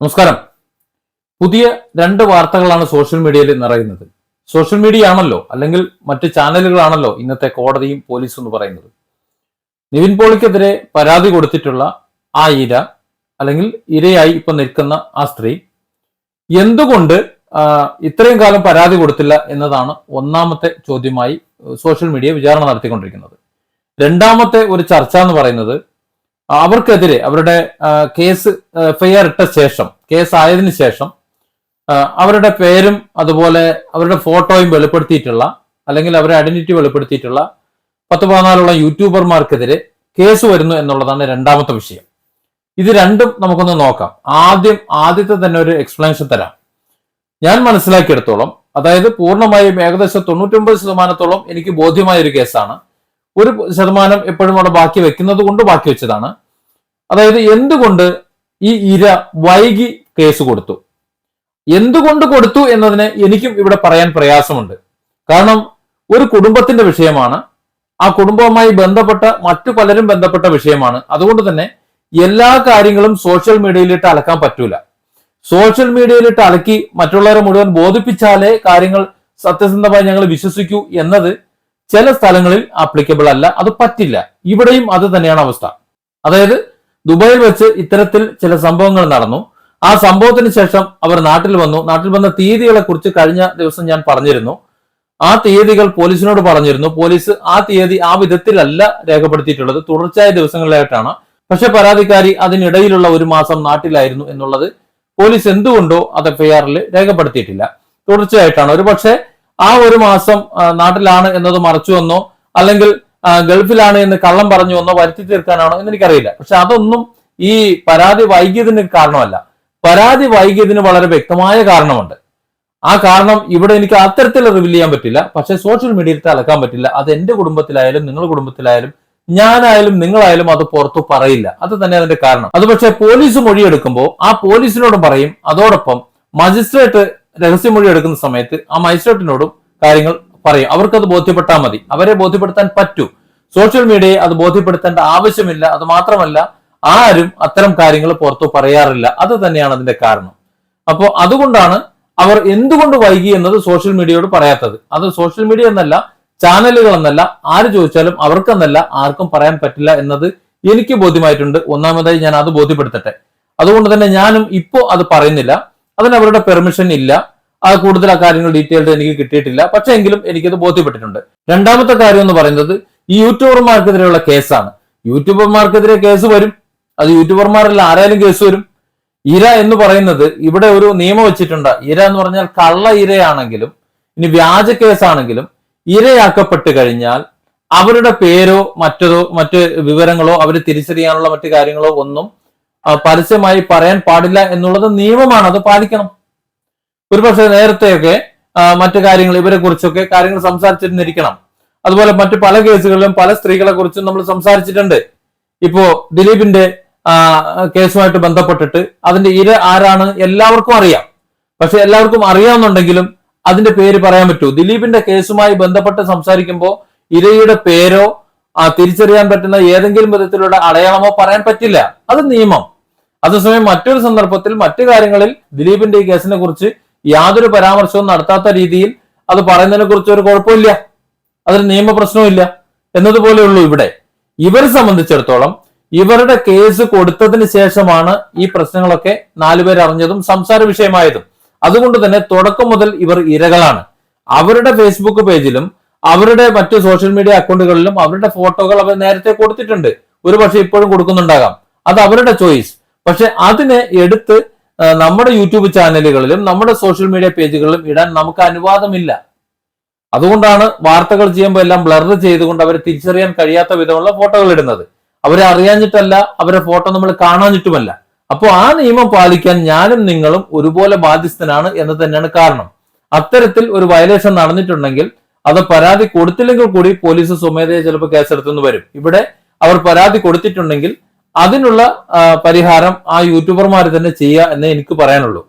നമസ്കാരം. പുതിയ രണ്ട് വാർത്തകളാണ് സോഷ്യൽ മീഡിയയിൽ നിറയുന്നത്. സോഷ്യൽ മീഡിയ ആണല്ലോ അല്ലെങ്കിൽ മറ്റ് ചാനലുകളാണല്ലോ ഇന്നത്തെ കോടതിയും പോലീസും എന്ന് പറയുന്നത്. നിവിൻ പോളിക്കെതിരെ പരാതി കൊടുത്തിട്ടുള്ള ആ ഇര അല്ലെങ്കിൽ ഇരയായി ഇപ്പൊ നിൽക്കുന്ന ആ സ്ത്രീ എന്തുകൊണ്ട് ഇത്രയും കാലം പരാതി കൊടുത്തില്ല എന്നതാണ് ഒന്നാമത്തെ ചോദ്യമായി സോഷ്യൽ മീഡിയ വിചാരണ നടത്തിക്കൊണ്ടിരിക്കുന്നത്. രണ്ടാമത്തെ ഒരു ചർച്ച എന്ന് പറയുന്നത് അവർക്കെതിരെ അവരുടെ കേസ് എഫ്ഐആർ ഇട്ട ശേഷം കേസ് ആയതിനു ശേഷം അവരുടെ പേരും അതുപോലെ അവരുടെ ഫോട്ടോയും വെളിപ്പെടുത്തിയിട്ടുള്ള അല്ലെങ്കിൽ അവരുടെ ഐഡന്റിറ്റി വെളിപ്പെടുത്തിയിട്ടുള്ള പത്ത് പതിനാലോളം യൂട്യൂബർമാർക്കെതിരെ കേസ് വരുന്നു എന്നുള്ളതാണ് രണ്ടാമത്തെ വിഷയം. ഇത് രണ്ടും നമുക്കൊന്ന് നോക്കാം. ആദ്യം ആദ്യത്തെ തന്നെ ഒരു എക്സ്പ്ലനേഷൻ തരാം. ഞാൻ മനസ്സിലാക്കിയെടുത്തോളം അതായത് പൂർണമായും ഏകദേശം തൊണ്ണൂറ്റൊമ്പത് ശതമാനത്തോളം എനിക്ക് ബോധ്യമായ ഒരു കേസാണ്. ഒരു ശതമാനം എപ്പോഴും അവിടെ ബാക്കി വെക്കുന്നത് കൊണ്ട് ബാക്കി വെച്ചതാണ്. അതായത് എന്തുകൊണ്ട് ഈ ഇര വൈകി കേസ് കൊടുത്തു? എന്തുകൊണ്ട് കൊടുത്തു എന്നതിന് എനിക്കും ഇവിടെ പറയാൻ പ്രയാസമുണ്ട്. കാരണം ഒരു കുടുംബത്തിന്റെ വിഷയമാണ്. ആ കുടുംബവുമായി ബന്ധപ്പെട്ട മറ്റു പലരും ബന്ധപ്പെട്ട വിഷയമാണ്. അതുകൊണ്ട് തന്നെ എല്ലാ കാര്യങ്ങളും സോഷ്യൽ മീഡിയയിലിട്ട് അലക്കാൻ പറ്റൂല. സോഷ്യൽ മീഡിയയിലിട്ട് അലക്കി മറ്റുള്ളവരെ മുഴുവൻ ബോധിപ്പിച്ചാലേ കാര്യങ്ങൾ സത്യസന്ധമായി ഞങ്ങൾ വിശ്വസിക്കൂ എന്നത് ചില സ്ഥലങ്ങളിൽ ആപ്ലിക്കബിൾ അല്ല. അത് പറ്റില്ല. ഇവിടെയും അത് തന്നെയാണ് അവസ്ഥ. അതായത് ദുബായിൽ വെച്ച് ഇത്തരത്തിൽ ചില സംഭവങ്ങൾ നടന്നു. ആ സംഭവത്തിന് ശേഷം അവർ നാട്ടിൽ വന്നു. നാട്ടിൽ വന്ന തീയതികളെ കുറിച്ച് കഴിഞ്ഞ ദിവസം ഞാൻ പറഞ്ഞിരുന്നു. ആ തീയതികൾ പോലീസിനോട് പറഞ്ഞിരുന്നു. പോലീസ് ആ തീയതി ആ വിധത്തിലല്ല രേഖപ്പെടുത്തിയിട്ടുള്ളത്. തുടർച്ചയായ ദിവസങ്ങളിലായിട്ടാണ്. പക്ഷെ പരാതിക്കാരി അതിനിടയിലുള്ള ഒരു മാസം നാട്ടിലായിരുന്നു എന്നുള്ളത് പോലീസ് എന്തുകൊണ്ടോ അത് എഫ്ഐആറിൽ രേഖപ്പെടുത്തിയിട്ടില്ല. തുടർച്ചയായിട്ടാണ്. ഒരു പക്ഷേ ആ ഒരു മാസം നാട്ടിലാണ് എന്നത് മറച്ചുവെന്നോ അല്ലെങ്കിൽ ഗൾഫിലാണ് എന്ന് കള്ളം പറഞ്ഞു എന്നോ വരുത്തി തീർക്കാനാണോ എന്ന് എനിക്കറിയില്ല. പക്ഷെ അതൊന്നും ഈ പരാതി വൈകിയതിന് കാരണമല്ല. പരാതി വൈകിയതിന് വളരെ വ്യക്തമായ കാരണമുണ്ട്. ആ കാരണം ഇവിടെ എനിക്ക് അത്തരത്തിൽ റിവീൽ ചെയ്യാൻ പറ്റില്ല. പക്ഷെ സോഷ്യൽ മീഡിയയിൽ തലക്കാൻ പറ്റില്ല. അത് എന്റെ കുടുംബത്തിലായാലും നിങ്ങളുടെ കുടുംബത്തിലായാലും ഞാനായാലും നിങ്ങളായാലും അത് പുറത്തു പറയില്ല. അത് തന്നെ അതിന്റെ കാരണം. അത് പക്ഷെ പോലീസ് മൊഴിയെടുക്കുമ്പോൾ ആ പോലീസിനോടും പറയും. അതോടൊപ്പം മജിസ്ട്രേറ്റ് രഹസ്യമൊഴി എടുക്കുന്ന സമയത്ത് ആ മജിസ്ട്രേറ്റിനോടും കാര്യങ്ങൾ പറയും. അവർക്കത് ബോധ്യപ്പെട്ടാൽ മതി. അവരെ ബോധ്യപ്പെടുത്താൻ പറ്റൂ. സോഷ്യൽ മീഡിയയെ അത് ബോധ്യപ്പെടുത്തേണ്ട ആവശ്യമില്ല. അത് മാത്രമല്ല ആരും അത്തരം കാര്യങ്ങൾ പുറത്തു പറയാറില്ല. അത് തന്നെയാണ് അതിന്റെ കാരണം. അപ്പോൾ അതുകൊണ്ടാണ് അവർ എന്തുകൊണ്ട് വൈകി എന്നത് സോഷ്യൽ മീഡിയയോട് പറയാത്തത്. അത് സോഷ്യൽ മീഡിയ എന്നല്ല ചാനലുകൾ എന്നല്ല ആര് ചോദിച്ചാലും അവർക്കെന്നല്ല ആർക്കും പറയാൻ പറ്റില്ല എന്നത് എനിക്ക് ബോധ്യമായിട്ടുണ്ട്. ഒന്നാമതായി ഞാൻ അത് ബോധ്യപ്പെടുത്തട്ടെ. അതുകൊണ്ട് തന്നെ ഞാനും ഇപ്പോ അത് പറയുന്നില്ല. അതിന് അവരുടെ പെർമിഷൻ ഇല്ല. ആ കൂടുതൽ ആ കാര്യങ്ങൾ ഡീറ്റെയിൽഡ് എനിക്ക് കിട്ടിയിട്ടില്ല. പക്ഷെ എങ്കിലും എനിക്കത് ബോധ്യപ്പെട്ടിട്ടുണ്ട്. രണ്ടാമത്തെ കാര്യം എന്ന് പറയുന്നത് ഈ യൂട്യൂബർമാർക്കെതിരെയുള്ള കേസാണ്. യൂട്യൂബർമാർക്കെതിരെ കേസ് വരും. അത് യൂട്യൂബർമാരല്ല ആരായാലും കേസ് വരും. ഇര എന്ന് പറയുന്നത് ഇവിടെ ഒരു നിയമം വെച്ചിട്ടുണ്ട്. ഇര എന്ന് പറഞ്ഞാൽ കള്ള ഇരയാണെങ്കിലും ഇനി വ്യാജ കേസാണെങ്കിലും ഇരയാക്കപ്പെട്ട് കഴിഞ്ഞാൽ അവരുടെ പേരോ മറ്റതോ മറ്റ് വിവരങ്ങളോ അവർ തിരിച്ചറിയാനുള്ള മറ്റു കാര്യങ്ങളോ ഒന്നും പരസ്യമായി പറയാൻ പാടില്ല എന്നുള്ളത് നിയമമാണ്. അത് പാലിക്കണം. ഒരുപക്ഷെ നേരത്തെയൊക്കെ മറ്റു കാര്യങ്ങൾ ഇവരെ കുറിച്ചൊക്കെ കാര്യങ്ങൾ സംസാരിച്ചിരുന്നിരിക്കണം. അതുപോലെ മറ്റു പല കേസുകളിലും പല സ്ത്രീകളെ കുറിച്ചും നമ്മൾ സംസാരിച്ചിട്ടുണ്ട്. ഇപ്പോ ദിലീപിന്റെ കേസുമായിട്ട് ബന്ധപ്പെട്ടിട്ട് അതിന്റെ ഇര ആരാണ് എല്ലാവർക്കും അറിയാം. പക്ഷെ എല്ലാവർക്കും അറിയാമെന്നുണ്ടെങ്കിലും അതിന്റെ പേര് പറയാൻ പറ്റൂ. ദിലീപിന്റെ കേസുമായി ബന്ധപ്പെട്ട് സംസാരിക്കുമ്പോൾ ഇരയുടെ പേരോ തിരിച്ചറിയാൻ പറ്റുന്ന ഏതെങ്കിലും വിധത്തിലുള്ള അടയാളമോ പറയാൻ പറ്റില്ല. അത് നിയമം. അതേസമയം മറ്റൊരു സന്ദർഭത്തിൽ മറ്റു കാര്യങ്ങളിൽ ദിലീപിന്റെ ഈ കേസിനെ കുറിച്ച് യാതൊരു പരാമർശവും നടത്താത്ത രീതിയിൽ അത് പറയുന്നതിനെ കുറിച്ച് ഒരു കുഴപ്പമില്ല. അതൊരു നിയമ പ്രശ്നവുമില്ല എന്നതുപോലെയുള്ളൂ ഇവിടെ. ഇവരെ സംബന്ധിച്ചിടത്തോളം ഇവരുടെ കേസ് കൊടുത്തതിന് ശേഷമാണ് ഈ പ്രശ്നങ്ങളൊക്കെ നാലുപേർ അറിഞ്ഞതും സംസാര വിഷയമായതും. അതുകൊണ്ട് തന്നെ തുടക്കം മുതൽ ഇവർ ഇരകളാണ്. അവരുടെ ഫേസ്ബുക്ക് പേജിലും അവരുടെ മറ്റു സോഷ്യൽ മീഡിയ അക്കൗണ്ടുകളിലും അവരുടെ ഫോട്ടോകൾ അവർ നേരത്തെ കൊടുത്തിട്ടുണ്ട്. ഒരു പക്ഷെ ഇപ്പോഴും കൊടുക്കുന്നുണ്ടാകാം. അത് അവരുടെ ചോയ്സ് പക്ഷെ അതിനെ എടുത്ത് നമ്മുടെ യൂട്യൂബ് ചാനലുകളിലും നമ്മുടെ സോഷ്യൽ മീഡിയ പേജുകളിലും ഇടാൻ നമുക്ക് അനുവാദമില്ല. അതുകൊണ്ടാണ് വാർത്തകൾ ചെയ്യുമ്പോൾ എല്ലാം ബ്ലർ ചെയ്തുകൊണ്ട് അവരെ തിരിച്ചറിയാൻ കഴിയാത്ത വിധമുള്ള ഫോട്ടോകൾ ഇടുന്നത്. അവരെ അറിയാഞ്ഞിട്ടല്ല അവരെ ഫോട്ടോ നമ്മൾ കാണാഞ്ഞിട്ടുമല്ല. അപ്പോൾ ആ നിയമം പാലിക്കാൻ ഞാനും നിങ്ങളും ഒരുപോലെ ബാധ്യസ്ഥനാണ് എന്ന് തന്നെയാണ് കാരണം. അത്തരത്തിൽ ഒരു വയലേഷൻ നടന്നിട്ടുണ്ടെങ്കിൽ അത് പരാതി കൊടുത്തില്ലെങ്കിൽ കൂടി പോലീസ് സ്വമേധയെ ചിലപ്പോൾ കേസെടുത്തെന്ന് വരും. ഇവിടെ അവർ പരാതി കൊടുത്തിട്ടുണ്ടെങ്കിൽ അതിനുള്ള പരിഹാരം ആ യൂട്യൂബർമാർ തന്നെ ചെയ്യുക എന്നേ എനിക്ക് പറയാനുള്ളൂ.